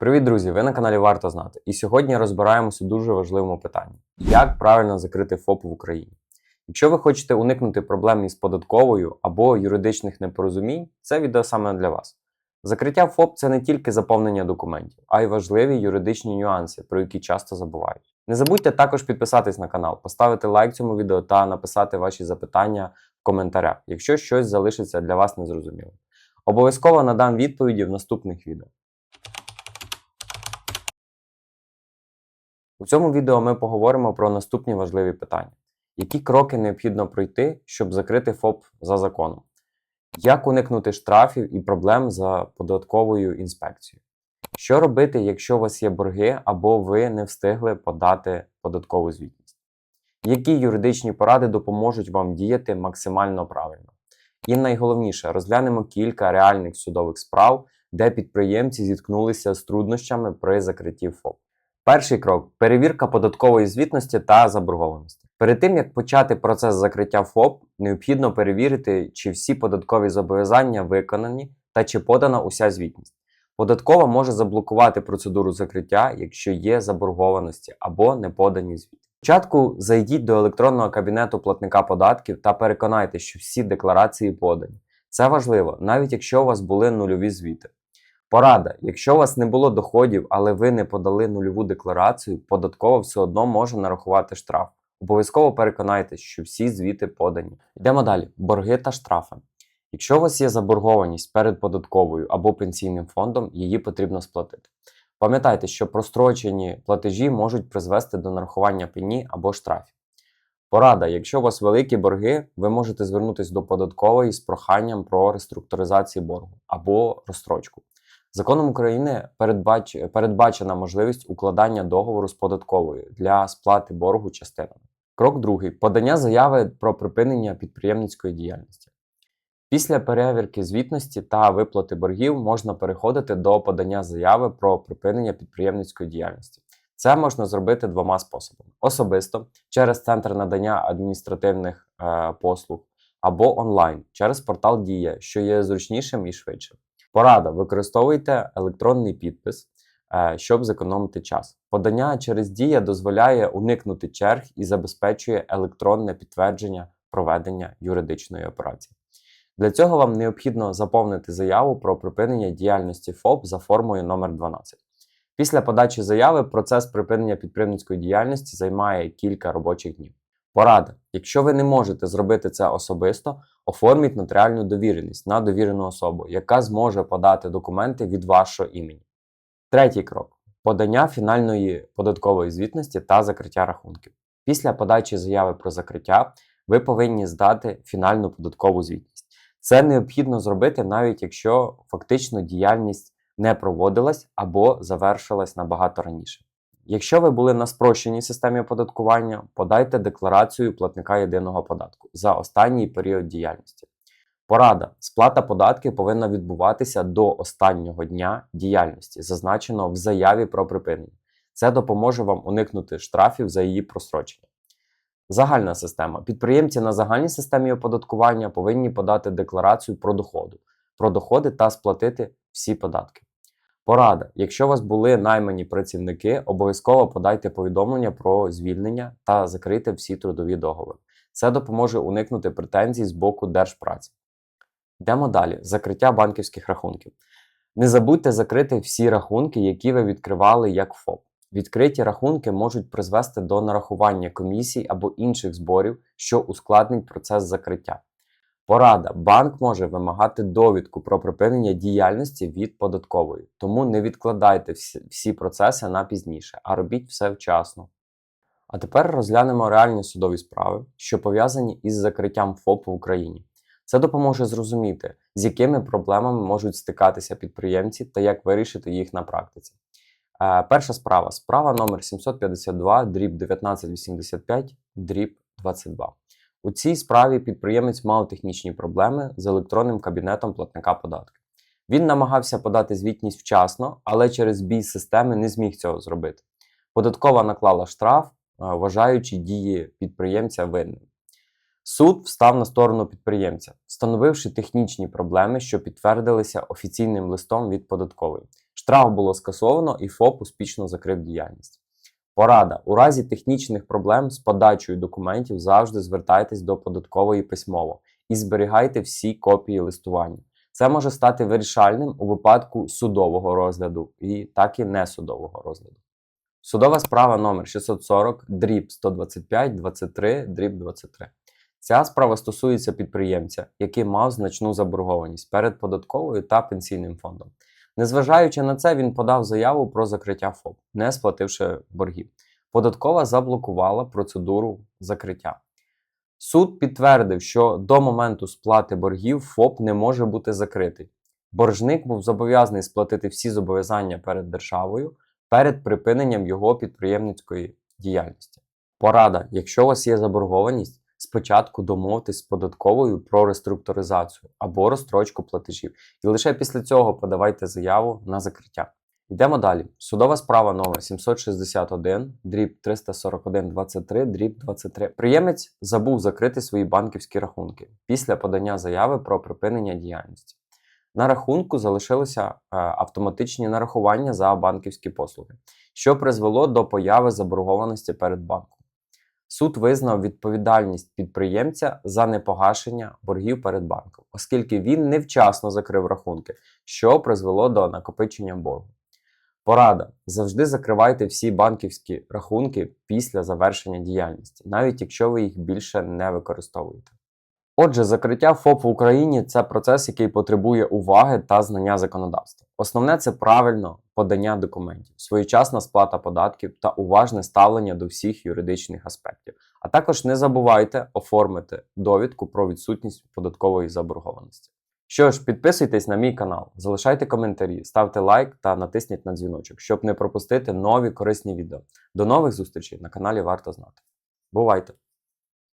Привіт, друзі! Ви на каналі Варто знати. І сьогодні розбираємося у дуже важливому питанні: як правильно закрити ФОП в Україні. Якщо ви хочете уникнути проблем із податковою або юридичних непорозумінь, це відео саме для вас. Закриття ФОП це не тільки заповнення документів, а й важливі юридичні нюанси, про які часто забувають. Не забудьте також підписатись на канал, поставити лайк цьому відео та написати ваші запитання в коментарях, якщо щось залишиться для вас незрозумілим. Обов'язково надам відповіді в наступних відео. У цьому відео ми поговоримо про наступні важливі питання: які кроки необхідно пройти, щоб закрити ФОП за законом, як уникнути штрафів і проблем за податковою інспекцією, що робити, якщо у вас є борги або ви не встигли подати податкову звітність, які юридичні поради допоможуть вам діяти максимально правильно. І найголовніше, розглянемо кілька реальних судових справ, де підприємці зіткнулися з труднощами при закритті ФОП. Перший крок перевірка податкової звітності та заборгованості. Перед тим як почати процес закриття ФОП, необхідно перевірити, чи всі податкові зобов'язання виконані та чи подана уся звітність. Податкова може заблокувати процедуру закриття, якщо є заборгованості або не подані звіти. Спочатку зайдіть до електронного кабінету платника податків та переконайтеся, що всі декларації подані. Це важливо, навіть якщо у вас були нульові звіти. Порада: якщо у вас не було доходів, але ви не подали нульову декларацію, податкова все одно може нарахувати штраф. Обов'язково переконайтеся, що всі звіти подані. Йдемо далі: борги та штрафи. Якщо у вас є заборгованість перед податковою або пенсійним фондом, її потрібно сплатити. Пам'ятайте, що прострочені платежі можуть призвести до нарахування пені або штрафів. Порада: якщо у вас великі борги, ви можете звернутися до податкової з проханням про реструктуризацію боргу або розстрочку. Законом України передбач... передбачена можливість укладання договору з податковою для сплати боргу частинами. Крок другий подання заяви про припинення підприємницької діяльності. Після перевірки звітності та виплати боргів можна переходити до подання заяви про припинення підприємницької діяльності. Це можна зробити двома способами: особисто через центр надання адміністративних е, послуг або онлайн через портал Дія, що є зручнішим і швидшим. Порада: використовуйте електронний підпис, е, щоб зекономити час. Подання через Дія дозволяє уникнути черг і забезпечує електронне підтвердження проведення юридичної операції. Для цього вам необхідно заповнити заяву про припинення діяльності ФОП за формою номер 12. Після подачі заяви процес припинення підприємницької діяльності займає кілька робочих днів. Порада: якщо ви не можете зробити це особисто, оформіть нотаріальну довіреність на довірену особу, яка зможе подати документи від вашого імені. Третій крок подання фінальної податкової звітності та закриття рахунків. Після подачі заяви про закриття ви повинні здати фінальну податкову звітність. Це необхідно зробити, навіть якщо фактично діяльність не проводилась або завершилась набагато раніше. Якщо ви були на спрощеній системі оподаткування, подайте декларацію платника єдиного податку за останній період діяльності. Порада: сплата податків повинна відбуватися до останнього дня діяльності, зазначеного в заяві про припинення. Це допоможе вам уникнути штрафів за її прострочення. Загальна система. Підприємці на загальній системі оподаткування повинні подати декларацію про доходу, про доходи та сплатити всі податки. Порада: якщо у вас були наймані працівники, обов'язково подайте повідомлення про звільнення та закрийте всі трудові договори. Це допоможе уникнути претензій з боку держпраці. Йдемо далі: закриття банківських рахунків. Не забудьте закрити всі рахунки, які ви відкривали як ФОП. Відкриті рахунки можуть призвести до нарахування комісій або інших зборів, що ускладнить процес закриття. Порада: банк може вимагати довідку про припинення діяльності від податкової, тому не відкладайте всі, процеси на пізніше, а робіть все вчасно. А тепер розглянемо реальні судові справи, що пов'язані із закриттям ФОП в Україні. Це допоможе зрозуміти, з якими проблемами можуть стикатися підприємці та як вирішити їх на практиці. Е, перша справа справа номер 752 дріб 1985 дріб 22. У цій справі підприємець мав технічні проблеми з електронним кабінетом платника податків. Він намагався подати звітність вчасно, але через бій системи не зміг цього зробити. Податкова наклала штраф, е, вважаючи дії підприємця винним. Суд встав на сторону підприємця, встановивши технічні проблеми, що підтвердилися офіційним листом від податкової. Штраф було скасовано і ФОП успішно закрив діяльність. Порада. У разі технічних проблем з подачею документів завжди звертайтесь до податкової письмово і зберігайте всі копії листування. Це може стати вирішальним у випадку судового розгляду і так і несудового розгляду. Судова справа номер 640 дріб 125 23 дріб 23. Ця справа стосується підприємця, який мав значну заборгованість перед податковою та пенсійним фондом. Незважаючи на це, він подав заяву про закриття ФОП, не сплативши боргів. Податкова заблокувала процедуру закриття. Суд підтвердив, що до моменту сплати боргів ФОП не може бути закритий. Боржник був зобов'язаний сплатити всі зобов'язання перед державою перед припиненням його підприємницької діяльності. Порада: якщо у вас є заборгованість, спочатку домовтесь з податковою про реструктуризацію або розстрочку платежів, і лише після цього подавайте заяву на закриття. Йдемо далі. Судова справа номер 761, дріб 341 23, дріб 23. Приємець забув закрити свої банківські рахунки після подання заяви про припинення діяльності. На рахунку залишилися е, автоматичні нарахування за банківські послуги, що призвело до появи заборгованості перед банком. Суд визнав відповідальність підприємця за непогашення боргів перед банком, оскільки він невчасно закрив рахунки, що призвело до накопичення боргу. Порада: завжди закривайте всі банківські рахунки після завершення діяльності, навіть якщо ви їх більше не використовуєте. Отже, закриття ФОП в Україні це процес, який потребує уваги та знання законодавства. Основне це правильно подання документів, своєчасна сплата податків та уважне ставлення до всіх юридичних аспектів. А також не забувайте оформити довідку про відсутність податкової заборгованості. Що ж, підписуйтесь на мій канал, залишайте коментарі, ставте лайк та натисніть на дзвіночок, щоб не пропустити нові корисні відео. До нових зустрічей на каналі Варто знати. Бувайте!